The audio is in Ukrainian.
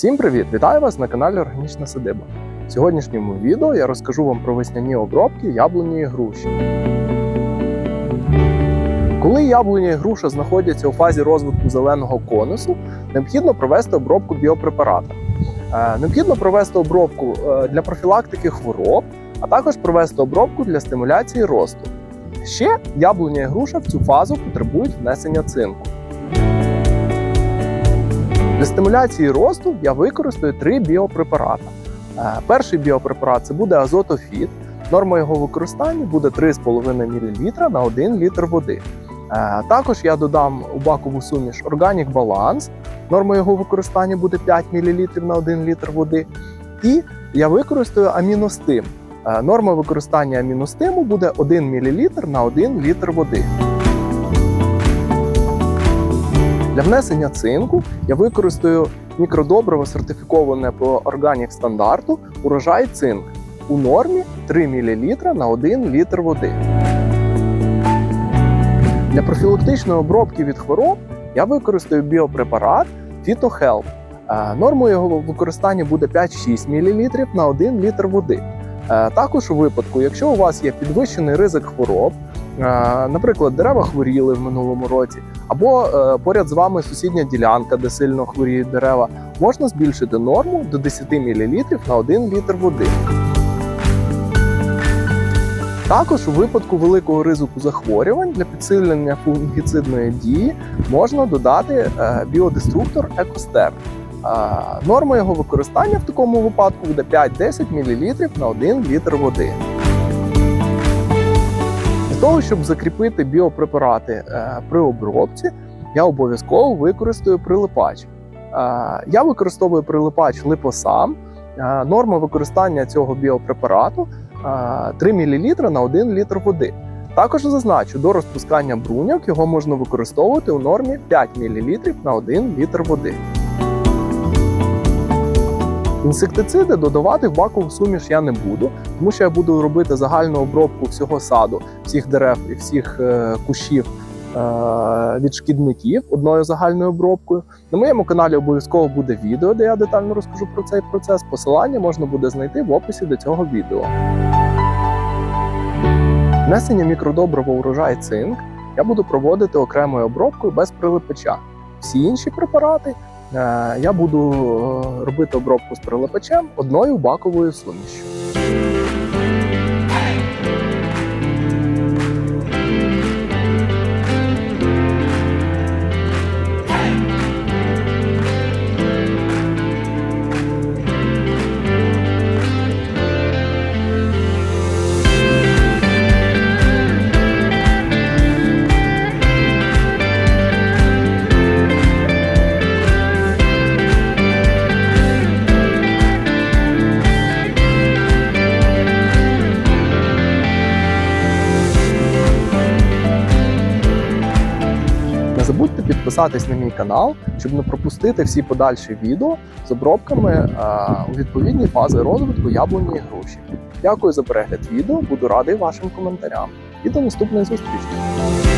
Всім привіт! Вітаю вас на каналі Органічна Садиба. В сьогоднішньому відео я розкажу вам про весняні обробки яблуні і груші. Коли яблуня і груша знаходяться у фазі розвитку зеленого конусу, необхідно провести обробку біопрепаратом. Е, Необхідно провести обробку е, для профілактики хвороб, а також провести обробку для стимуляції росту. Ще яблуня і груша в цю фазу потребують внесення цинку. Для стимуляції росту я використаю три біопрепарати. Е, Перший біопрепарат це буде азотофіт. Норма його використання буде 3,5 мл на 1 літр води. Е, Також я додам у бакову суміш Organic Balance. Норма його використання буде 5 мл на 1 літр води. І я використаю аміностим. Е, Норма використання аміностиму буде 1 мл на 1 літр води. Для внесення цинку я використаю мікродобриво сертифіковане по органік стандарту урожай цинк у нормі 3 мл на 1 літр води. Для профілактичної обробки від хвороб я використаю біопрепарат. Е, Нормою його використання буде 5-6 мл на 1 літр води. Е, Також у випадку, якщо у вас є підвищений ризик хвороб, наприклад, дерева хворіли в минулому році, або е, поряд з вами сусідня ділянка, де сильно хворіють дерева, можна збільшити норму до 10 мл на 1 літр води. Також у випадку великого ризику захворювань для підсилення фунгіцидної дії можна додати е, біодеструктор Екостеп. Норма його використання в такому випадку буде 5-10 мл на 1 літр води. Того, щоб закріпити біопрепарати е, при обробці, я обов'язково використаю прилипач. Е, Я використовую прилипач липосам. Е, Норма використання цього біопрепарату е, 3 мл на 1 літр води. Також зазначу, до розпускання бруньок його можна використовувати у нормі 5 мл на 1 літр води. Інсектициди додавати в бакову суміш я не буду, тому що я буду робити загальну обробку всього саду, всіх дерев і всіх е, кущів е, від шкідників одною загальною обробкою. На моєму каналі обов'язково буде відео, де я детально розкажу про цей процес. Посилання можна буде знайти в описі до цього відео. Внесення мікродобрива урожай цинк я буду проводити окремою обробкою без прилипача. Всі інші препарати я буду е, робити обробку з прилипачем одною баковою сумішю. Не забудьте підписатись на мій канал, щоб не пропустити всі подальші відео з обробками е, у відповідній фази розвитку яблуні і груші. Дякую за перегляд відео, буду радий вашим коментарям. І до наступної зустрічі!